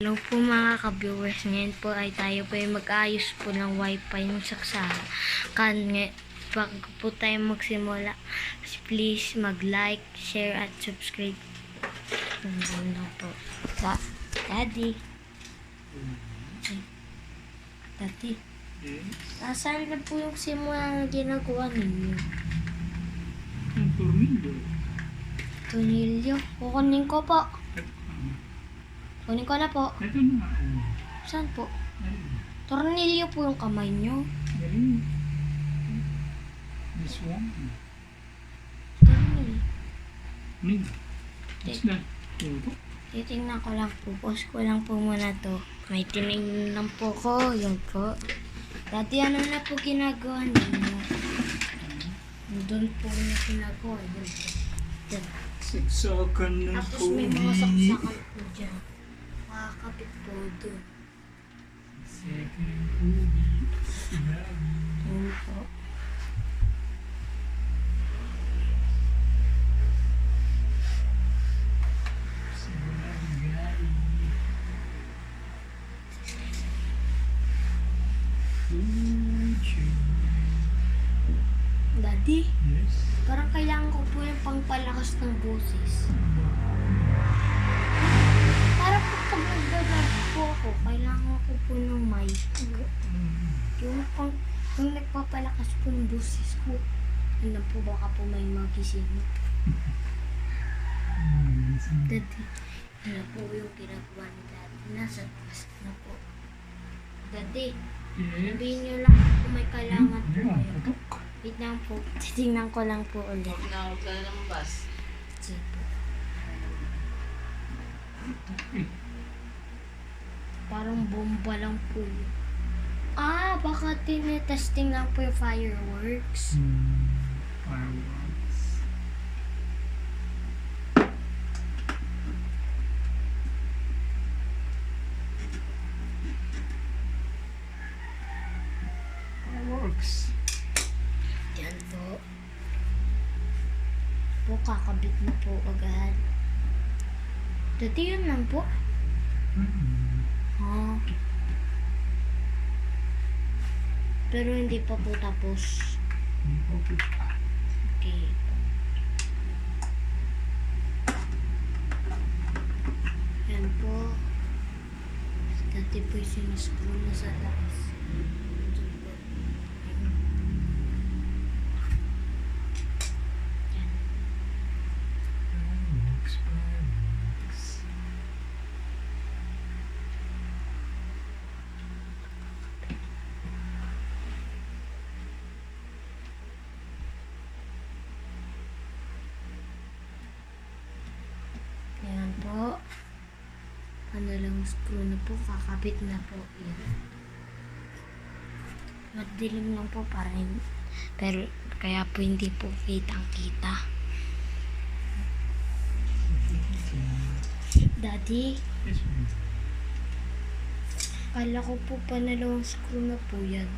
Hello po mga ka-viewers. Ngayon po ay tayo po ay mag-ayos po ng wifi ng saksakan. Ngay- Bago po tayo magsimula, please mag-like, share, at subscribe. Ano na po. Sa Daddy. Daddy. Nasaan na po yung simula na ginagawa ninyo? Ang tornilyo. Tunilyo. Kukunin ko po. Kunin ko na po. ito na. Oh. Saan po? Ayun. Tornilyo po yung kamay nyo. Galing. This one. Tornilyo. Ning. What's that? Ito. Titingnan ko lang po. Pause ko lang po muna to. May tinignan lang po ko. Yun po. Dati ano na po ginagawa ninyo? Doon po na ginagawa. Doon po. Doon. Siksakan ng Tapos may mga saksakan po dyan. Makakapit po doon. Yun po. Daddy, Yes. parang kailangan ko po yung pangpalakas ng boses. Po ako, kailangan ko po ng mic. Yung pang, yung nagpapalakas po ng boses ko. Lang po, baka po may magising. Yun na po yung ginagawa ni Daddy. Nasa taas na po. Daddy, Yes. sabihin niyo lang kung may kailangan po Yeah, kayo. Wait lang po. Titingnan ko lang po ulit. Tinawag ka na ng bus. Sige po. Parang bomba lang po. Ah, baka tinetesting lang po yung fireworks. Hmm. Fireworks. Fireworks. Yan po. Po, kakabit na po agad. Dati yun lang po. Hmm. Pero hindi pa po tapos. Okay. Yan po. Dati po yung sinuscrew na sa taas. Dun po. Ayun. Yan. Fireworks, fireworks. Yan po. Ano lang screw na po, kakabit na po. Yan. Madilim lang po para hin- pero kaya po hindi po kitang kita. Daddy, Yes, kala ko po panalawang screw na po yan.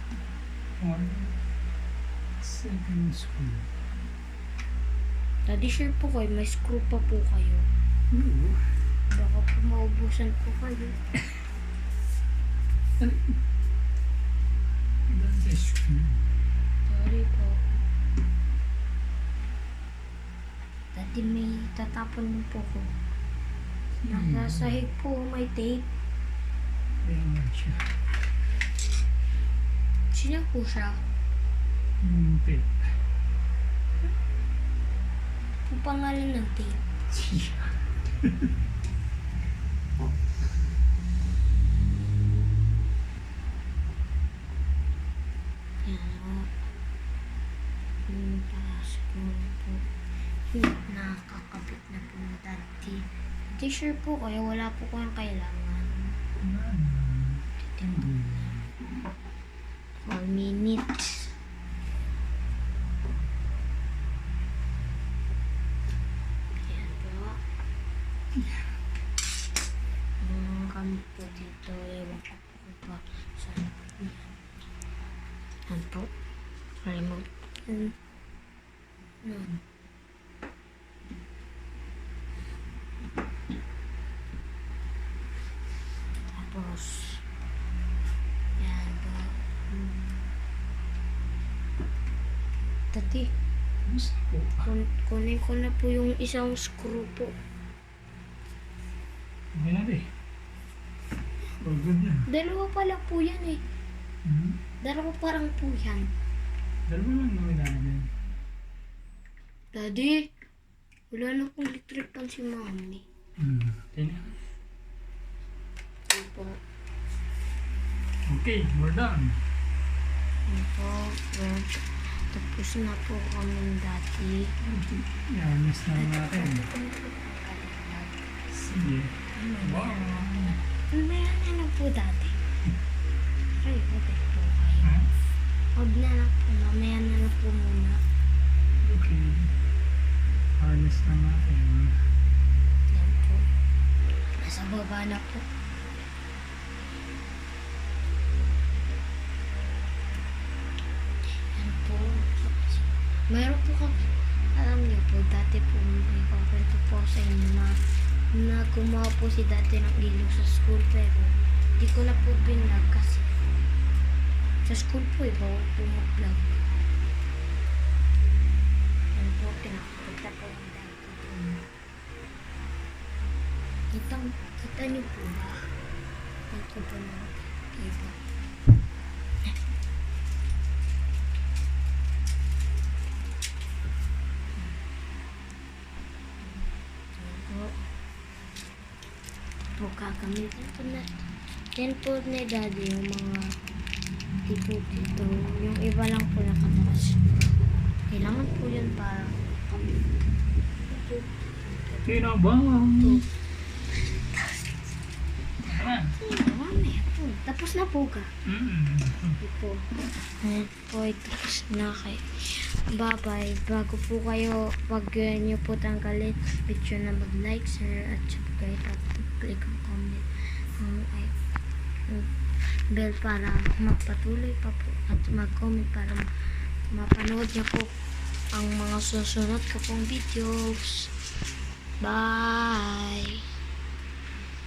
Second screw. Daddy, sure po kayo, may screw pa po kayo. Ooh. Baka po maubusan po kayo. Sorry po. Daddy, may tatapon din po ko. Nasa sahig po, may tape. Sino po siya? Hmm, tape. Ang pangalan ng tape. Siya. Sure po kayo, wala po kayong kailangan. Titingnan. Four minutes. Ayan po. Yung kami po dito, ewan ko po kung pa saan po yan. Yan po. Remote. Yan. Yan. Tapos, yan po. Hmm. Gusto po. kun kunin ko na po yung isang screw po. Okay na eh. Na. Dalawa pala po yan eh. Hmm? Dalawa parang po yan. Dalawa lang naman namin. Daddy, wala na pong electric pan si mami. Hmm. Okay na. Yan po. Okay, we're done. Yan po. Well, tapos na po kami dati. Yarnas na natin. Sige. Wow. Meron na lang po dati. Ay, okay po kayo. Huwag na lang po. Mamaya Meron po kami. Alam niyo po, dati po may kakwento po sa inyo na na gumawa po si dati ng ilaw sa school pero di ko na po binag kasi sa school po eh, bawal po mag-vlog. Yan po, pinakita po yung dati po. Kita, kita niyo po ba? Ito po na iba. po. Po gagamitin po na. Yan po ni daddy yung mga tipo dito. Yung iba lang po nakataas. Kailangan po yan para kami. Kinabang! Tapos na po ka. Mm. po. Ayan po, tapos na kayo. Bye-bye. Bago po kayo, wag niyo po tanggalin. Picture na mag-like, share, at subscribe at click ang bell para magpatuloy pa po at mag-comment para mapanood niyo po ang mga susunod ko pong videos. Bye!